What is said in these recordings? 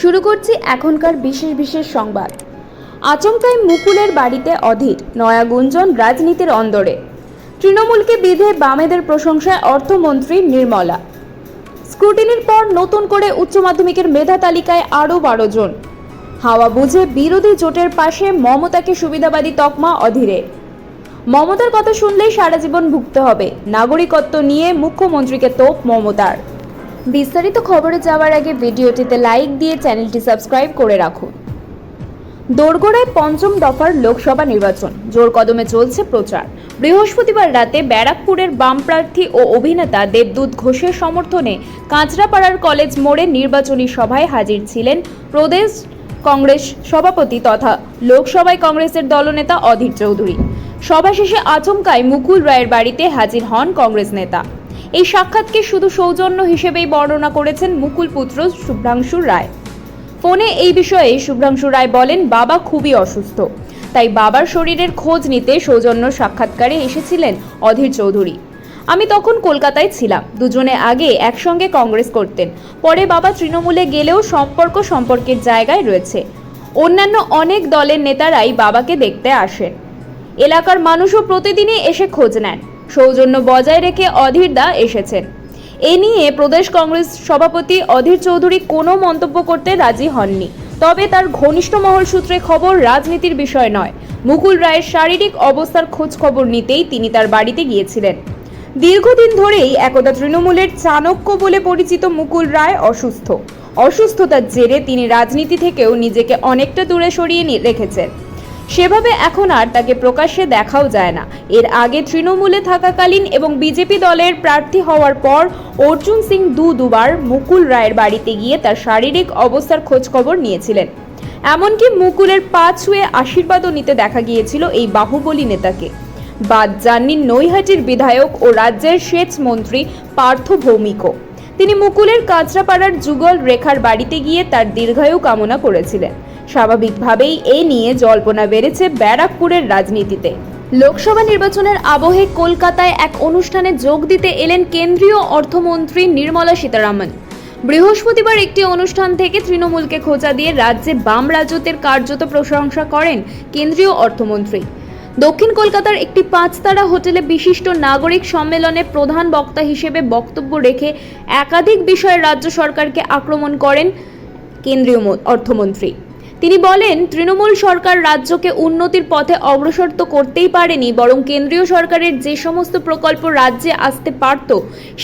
শুরু করছি এখনকার বিশেষ বিশেষ সংবাদ। আচমকায় মুকুলের বাড়িতে অধীর নয়া গুঞ্জন রাজনীতির অন্দরে। তৃণমূলকে বিধে বামেদের প্রশংসায় অর্থমন্ত্রী নির্মলা। স্ক্রুটিনির পর নতুন করে উচ্চ মাধ্যমিকের মেধা তালিকায় আরও বারো জন। হাওয়া বুঝে বিরোধী জোটের পাশে মমতাকে সুবিধাবাদী তকমা অধীরে। মমতার কথা শুনলেই সারা জীবন ভুগতে হবে। নাগরিকত্ব নিয়ে মুখ্যমন্ত্রীকে তোপ মমতার। বিস্তারিত খবরে যাওয়ার আগে ভিডিওটিতে লাইক দিয়ে চ্যানেলটি সাবস্ক্রাইব করে রাখুন। দোরগোড়ায় পঞ্চম দফার লোকসভা নির্বাচন। জোর কদমে চলছে প্রচার। বৃহস্পতিবার রাতে ব্যারাকপুরের বাম প্রার্থী ও অভিনেতা দেবদূত ঘোষের সমর্থনে কাঁচরাপাড়ার কলেজ মোড়ে নির্বাচনী সভায় হাজির ছিলেন প্রদেশ কংগ্রেস সভাপতি তথা লোকসভায় কংগ্রেসের দলনেতা অধীর চৌধুরী। সভা শেষে আচমকায় মুকুল রায়ের বাড়িতে হাজির হন কংগ্রেস নেতা। এই সাক্ষাৎকে শুধু সৌজন্য হিসেবেই বর্ণনা করেছেন মুকুল পুত্র শুভ্রাংশু রায়। ফোনে এই বিষয়ে শুভ্রাংশু রায় বলেন, বাবা খুবই অসুস্থ। তাই বাবার শরীরের খোঁজ নিতে সৌজন্য সাক্ষাৎকারে এসেছিলেন অধীর চৌধুরী। আমি তখন কলকাতায় ছিলাম। দুজনে আগে একসঙ্গে কংগ্রেস করতেন। পরে বাবা তৃণমূলে গেলেও সম্পর্ক সম্পর্কের জায়গায় রয়েছে। অন্যান্য অনেক দলের নেতারাই বাবাকে দেখতে আসেন। এলাকার মানুষও প্রতিদিনই এসে খোঁজ নেন। সৌজন্য বজায় রেখে অধীর দা এসেছেন। এ নিয়ে প্রদেশ কংগ্রেস সভাপতি অধীর চৌধুরী কোনো মন্তব্য করতে রাজি হননি। তবে তার ঘনিষ্ঠ মহল সূত্রে খবর, রাজনীতির বিষয় নয়। মুকুল রায়ের শারীরিক অবস্থার খোঁজ খবর নিতেই তিনি তার বাড়িতে গিয়েছিলেন। দীর্ঘদিন ধরেই একদা তৃণমূলের চাণক্য বলে পরিচিত মুকুল রায় অসুস্থ। অসুস্থতার জেরে তিনি রাজনীতি থেকেও নিজেকে অনেকটা দূরে সরিয়ে রেখেছেন। সেভাবে এখন আর তাকে প্রকাশ্যে দেখাও যায় না। এর আগে তৃণমূলে থাকাকালীন এবং বিজেপি দলের প্রার্থী হওয়ার পর অর্জুন সিং দু দুবার মুকুল রায়ের বাড়িতে গিয়ে তার শারীরিক অবস্থার খোঁজখবর নিয়েছিলেন। এমনকি মুকুলের পা ছুঁয়ে আশীর্বাদও নিতে দেখা গিয়েছিল এই বাহুবলী নেতাকে। বাদ যাননি নৈহাটির বিধায়ক ও রাজ্যের সেচ মন্ত্রী পার্থ ভৌমিকও। তিনি মুকুলের কাঁচরাপাড়ার যুগল রেখার বাড়িতে গিয়ে তার দীর্ঘায়ু কামনা করেছিলেন। স্বাভাবিকভাবেই এ নিয়ে জল্পনা বেড়েছে ব্যারাকপুরের রাজনীতিতে। লোকসভা নির্বাচনের আবহে কলকাতায় এক অনুষ্ঠানে যোগ দিতে এলেন কেন্দ্রীয় অর্থমন্ত্রী নির্মলা সীতারামন। বৃহস্পতিবার একটি অনুষ্ঠান থেকে তৃণমূলকে খোঁচা দিয়ে রাজ্যে বাম রাজত্বের কার্যত প্রশংসা করেন কেন্দ্রীয় অর্থমন্ত্রী। দক্ষিণ কলকাতার একটি পাঁচতারা হোটেলে বিশিষ্ট নাগরিক সম্মেলনে প্রধান বক্তা হিসেবে বক্তব্য রেখে একাধিক বিষয়ে রাজ্য সরকারকে আক্রমণ করেন কেন্দ্রীয় অর্থমন্ত্রী। তিনি বলেন, তৃণমূল সরকার রাজ্যকে উন্নতির পথে অগ্রসর তো করতেই পারেনি, বরং কেন্দ্রীয় সরকারের যে সমস্ত প্রকল্প রাজ্যে আসতে পারত,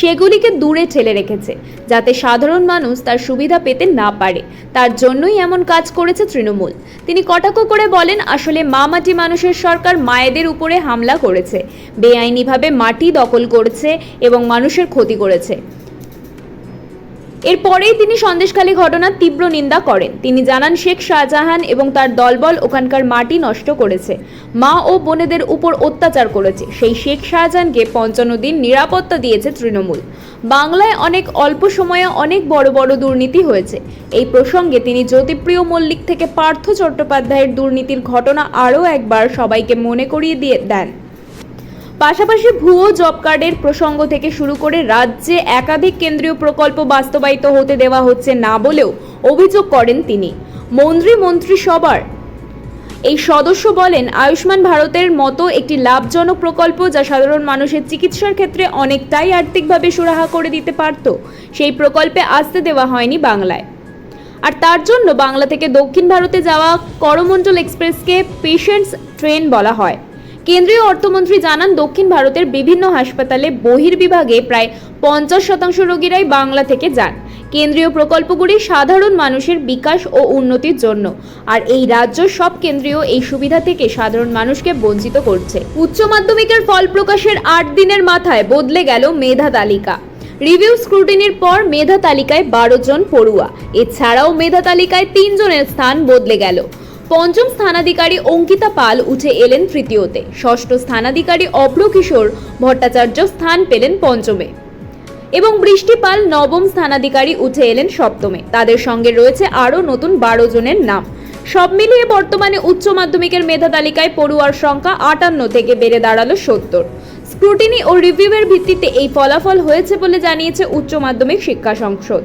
সেগুলিকে দূরে ঠেলে রেখেছে, যাতে সাধারণ মানুষ তার সুবিধা পেতে না পারে। তার জন্যই এমন কাজ করেছে তৃণমূল। তিনি কটাক্ষ করে বলেন, আসলে মা মাটি মানুষের সরকার মায়েদের উপরে হামলা করেছে, বেআইনিভাবে মাটি দখল করেছে এবং মানুষের ক্ষতি করেছে। এরপরেই তিনি সন্দেশখালী ঘটনার তীব্র নিন্দা করেন। তিনি জানান, শেখ শাহজাহান এবং তার দলবল ওখানকার মাটি নষ্ট করেছে। মা ও বোনেদের উপর অত্যাচার করেছে। সেই শেখ শাহজাহানকে পঞ্চান্ন দিন নিরাপত্তা দিয়েছে তৃণমূল। বাংলায় অনেক অল্প সময়ে অনেক বড় বড় দুর্নীতি হয়েছে। এই প্রসঙ্গে তিনি জ্যোতিপ্রিয় মল্লিক থেকে পার্থ চট্টোপাধ্যায়ের দুর্নীতির ঘটনা আরও একবার সবাইকে মনে করিয়ে দিয়ে দেন। পাশাপাশি ভুয়ো জব কার্ডের প্রসঙ্গ থেকে শুরু করে রাজ্যে একাধিক কেন্দ্রীয় প্রকল্প বাস্তবায়িত হতে দেওয়া হচ্ছে না বলেও অভিযোগ করেন তিনি। মন্ত্রী মন্ত্রিসভার এই সদস্য বলেন, আয়ুষ্মান ভারতের মতো একটি লাভজনক প্রকল্প যা সাধারণ মানুষের চিকিৎসার ক্ষেত্রে অনেকটাই আর্থিকভাবে সুরাহা করে দিতে পারত, সেই প্রকল্পে আসতে দেওয়া হয়নি বাংলায়। আর তার জন্য বাংলা থেকে দক্ষিণ ভারতে যাওয়া করমণ্ডল এক্সপ্রেসকে পেশেন্টস ট্রেন বলা হয়। কেন্দ্রীয় অর্থমন্ত্রী জানান, দক্ষিণ ভারতের বিভিন্ন হাসপাতালে বহির্বিভাগে প্রায় পঞ্চাশ শতাংশ রোগীরাই বাংলা থেকে যান। কেন্দ্রীয় প্রকল্পগুলি সাধারণ মানুষের বিকাশ ও উন্নতির জন্য, আর এই রাজ্য সব কেন্দ্রীয় এই সুবিধা থেকে সাধারণ মানুষকে বঞ্চিত করছে। উচ্চ মাধ্যমিকের ফল প্রকাশের আট দিনের মাথায় বদলে গেল মেধা তালিকা। রিভিউ স্ক্রুটিনির পর মেধা তালিকায় বারো জন পড়ুয়া। এছাড়াও মেধা তালিকায় তিনজনের স্থান বদলে গেল। পঞ্চম স্থানাধিকারী অঙ্কিতা পাল উঠে এলেন তৃতীয়তে। ষষ্ঠ স্থানাধিকারী অভ্র কিশোর ভট্টাচার্য স্থান পেলেন পঞ্চমে। এবং বৃষ্টি পাল নবম স্থানাধিকারী উঠে এলেন সপ্তমে। তাদের সঙ্গে রয়েছে আরও নতুন বারো জনের নাম। সব মিলিয়ে বর্তমানে উচ্চ মাধ্যমিকের মেধা তালিকায় পড়ুয়ার সংখ্যা আটান্ন থেকে বেড়ে দাঁড়াল সত্তর। স্ক্রুটিনি ও রিভিউয়ের ভিত্তিতে এই ফলাফল হয়েছে বলে জানিয়েছে উচ্চ মাধ্যমিক শিক্ষা সংসদ।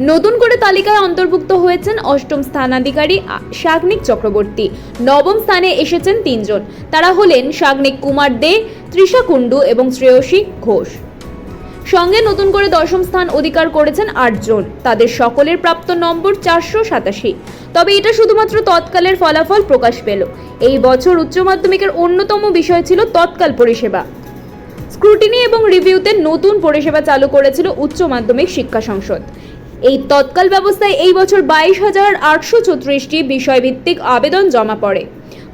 নতুন করে তালিকায় অন্তর্ভুক্ত হয়েছেন অষ্টম স্থানাধিকারী শাগনিক চক্রবর্তী। নবম স্থানে এসেছেন তিনজন। তারা হলেন শাগনিক কুমার দে, তৃষা কুণ্ডু এবং শ্রেয়সী ঘোষ। সঙ্গে নতুন করে দশম স্থান অধিকার করেছেন আটজন। তাদের সকলের প্রাপ্ত নম্বর চারশো সাতাশি। তবে এটা শুধুমাত্র তৎকালের ফলাফল প্রকাশ পেল। এই বছর উচ্চ মাধ্যমিকের অন্যতম বিষয় ছিল তৎকাল পরিষেবা। স্ক্রুটিনি এবং রিভিউতে নতুন পরিষেবা চালু করেছিল উচ্চ মাধ্যমিক শিক্ষা সংসদ। এই তৎকাল ব্যবস্থায় এই বছর বাইশ হাজার আটশো ছত্রিশটি বিষয়ভিত্তিক আবেদন জমা পড়ে।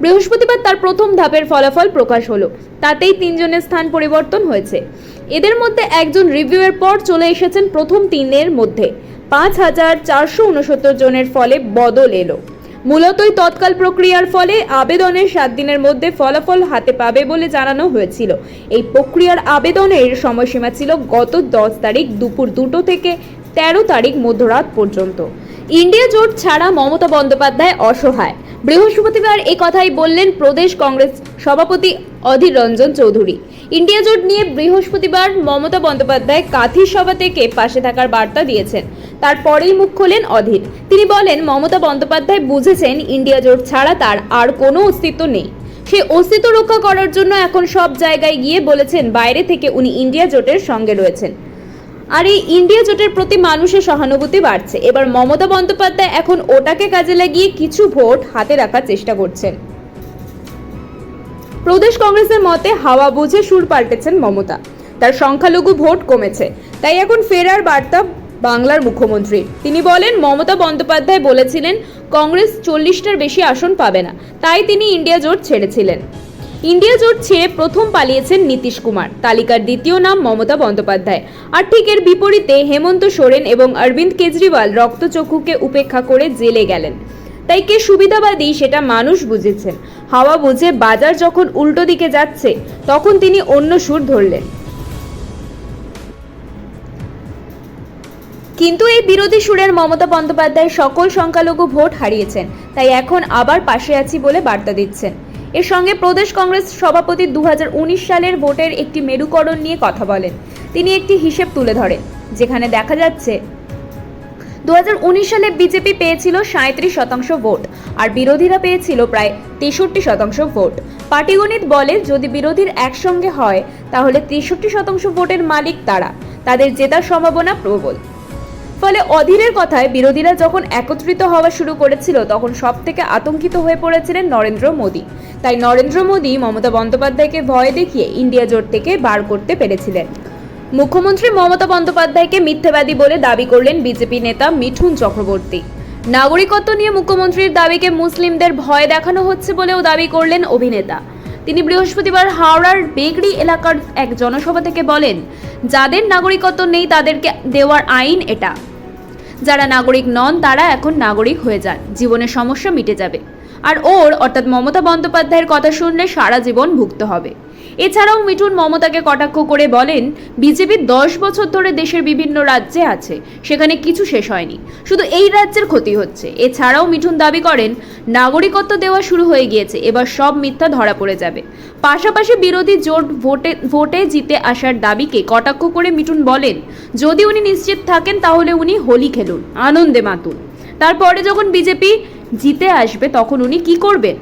বৃহস্পতিবার তার প্রথম ধাপের ফলাফল প্রকাশ হলো। তাতেই তিনজনের স্থান পরিবর্তন হয়েছে। এদের মধ্যে একজন রিভিউয়ের পর চলে এসেছেন প্রথম তিনের মধ্যে। পাঁচ হাজার চারশো উনসত্তর জনের ফলে বদল এলো। মূলতই তৎকাল প্রক্রিয়ার ফলে আবেদনের সাত দিনের মধ্যে ফলাফল হাতে পাবে বলে জানানো হয়েছিল। এই প্রক্রিয়ার আবেদনের সময়সীমা ছিল গত দশ তারিখ দুপুর দুটো থেকে তেরো তারিখ মধ্যরাত পর্যন্ত। ইন্ডিয়া জোট ছাড়া মমতা বন্দ্যোপাধ্যায় অসহায়। বৃহস্পতিবার এই কথাই বললেন প্রদেশ কংগ্রেস সভাপতি অধীর রঞ্জন চৌধুরী। ইন্ডিয়া জোট নিয়ে বৃহস্পতিবার মমতা বন্দ্যোপাধ্যায় কাথি সভা থেকে পাশে থাকার বার্তা দিয়েছেন। তারপরেই মুখ খোলেন অধীর। তিনি বলেন, মমতা বন্দ্যোপাধ্যায় বুঝেছেন ইন্ডিয়া জোট ছাড়া তার আর কোনো অস্তিত্ব নেই। সে অস্তিত্ব রক্ষা করার জন্য এখন সব জায়গায় গিয়ে বলেছেন, বাইরে থেকে উনি ইন্ডিয়া জোটের সঙ্গে রয়েছেন। আর এই ইন্ডিয়া জোটের প্রতি মানুষের সহানুভূতি বাড়ছে। এবার মমতা বন্দ্যোপাধ্যায় এখন ওটাকে কাজে লাগিয়ে কিছু ভোট হাতে রাখার চেষ্টা করছেন। প্রদেশ কংগ্রেসের মতে হাওয়া বুঝে সুর পাল্টেছেন মমতা। তার সংখ্যালঘু ভোট কমেছে। তাই এখন ফেরার বার্তা বাংলার মুখ্যমন্ত্রী। তিনি বলেন, মমতা বন্দ্যোপাধ্যায় বলেছিলেন, কংগ্রেস চল্লিশটার বেশি আসন পাবে না। তাই তিনি ইন্ডিয়া জোট ছেড়েছিলেন। ইন্ডিয়া জোট ছেড়ে প্রথম পালিয়েছেন নীতিশ কুমার। তালিকার দ্বিতীয় নাম মমতা বন্দ্যোপাধ্যায়। আর ঠিক এর বিপরীতে হেমন্ত সোরেন এবং অরবিন্দ কেজরিওয়াল রক্তচক্ষুকে উপেক্ষা করে জেলে গেলেন। তাই কে সুবিধাবাদী সেটা মানুষ বুঝেছেন। হাওয়া বুঝে বাজার যখন উল্টো দিকে যাচ্ছে, তখন তিনি অন্য সুর ধরলেন। কিন্তু এই বিরোধী সুরের মমতা বন্দ্যোপাধ্যায় সকল সংখ্যালঘু ভোট হারিয়েছেন, তাই এখন আবার পাশে আছি বলে বার্তা দিচ্ছেন। এর সঙ্গে প্রদেশ কংগ্রেস সভাপতি দু হাজার উনিশ সালের ভোটের একটি মেরুকরণ নিয়ে কথা বলেন। তিনি একটি হিসেব তুলে ধরেন, যেখানে দেখা যাচ্ছে, দু হাজার উনিশ সালে বিজেপি পেয়েছিল সাঁত্রিশ শতাংশ ভোট, আর বিরোধীরা পেয়েছিল প্রায় তেষট্টি শতাংশ ভোট। পাটিগণিত বলে, যদি বিরোধীর একসঙ্গে হয়, তাহলে তেষট্টি শতাংশ ভোটের মালিক তারা। তাদের জেতার সম্ভাবনা প্রবল। ফলে অধীরের কথায় বিরোধীরা যখন একত্রিত হওয়া শুরু করেছিল, তখন সব থেকে আতঙ্কিত হয়ে পড়েছিলেন নরেন্দ্র মোদী। তাই নরেন্দ্র মোদী মমতা বন্দ্যোপাধ্যায়কে ভয় দেখিয়ে ইন্ডিয়া জোট থেকে বার করতে পেরেছিলেন। মুখ্যমন্ত্রী মমতা বন্দ্যোপাধ্যায়কে মিথ্যাবাদী বলে দাবি করলেন বিজেপি নেতা মিঠুন চক্রবর্তী। নাগরিকত্ব নিয়ে মুখ্যমন্ত্রীর দাবিকে মুসলিমদের ভয় দেখানো হচ্ছে বলেও দাবি করলেন অভিনেতা। তিনি বৃহস্পতিবার হাওড়ার বেগড়ি এলাকার এক জনসভা থেকে বলেন, যাদের নাগরিকত্ব নেই তাদেরকে দেওয়ার আইন এটা। যারা নাগরিক নন, তারা এখন নাগরিক হয়ে যান। জীবনের সমস্যা মিটে যাবে। আর ওর, অর্থাৎ মমতা বন্দ্যোপাধ্যায়ের কথা শুনলে সারা জীবন ভুগতে হবে। এছাড়াও মিঠুন মমতাকে কটাক্ষ করে বলেন, বিজেপি দশ বছর ধরে দেশের বিভিন্ন রাজ্যে আছে, সেখানে কিছু শেষ হয়নি। শুধু এই রাজ্যের ক্ষতি হচ্ছে। এছাড়াও মিঠুন দাবি করেন, নাগরিকত্ব দেওয়া শুরু হয়ে গিয়েছে, এবার সব মিথ্যা ধরা পড়ে যাবে। পাশাপাশি বিরোধী জোট ভোটে ভোটে জিতে আসার দাবিকে কটাক্ষ করে মিঠুন বলেন, যদি উনি নিশ্চিত থাকেন তাহলে উনি হোলি খেলুন, আনন্দে মাতুন। তারপরে যখন বিজেপি জিতে আসবে, তখন উনি কি করবেন?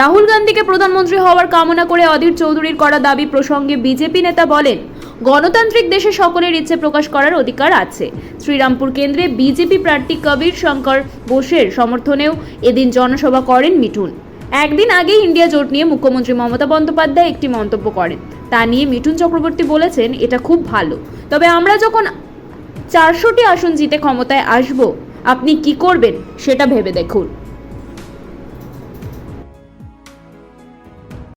রাহুল গান্ধীকে প্রধানমন্ত্রী হওয়ার কামনা করে অধীর চৌধুরীর করা দাবি প্রসঙ্গে বিজেপি নেতা বলেন, গণতান্ত্রিক দেশে সকলের ইচ্ছে প্রকাশ করার অধিকার আছে। শ্রীরামপুর কেন্দ্রে বিজেপি প্রার্থী কবির শঙ্কর বোসের সমর্থনেও এদিন জনসভা করেন মিঠুন। একদিন আগেই ইন্ডিয়া জোট নিয়ে মুখ্যমন্ত্রী মমতা বন্দ্যোপাধ্যায় একটি মন্তব্য করেন। তা নিয়ে মিঠুন চক্রবর্তী বলেছেন, এটা খুব ভালো। তবে আমরা যখন চারশোটি আসন জিতে ক্ষমতায় আসব, আপনি কি করবেন সেটা ভেবে দেখুন।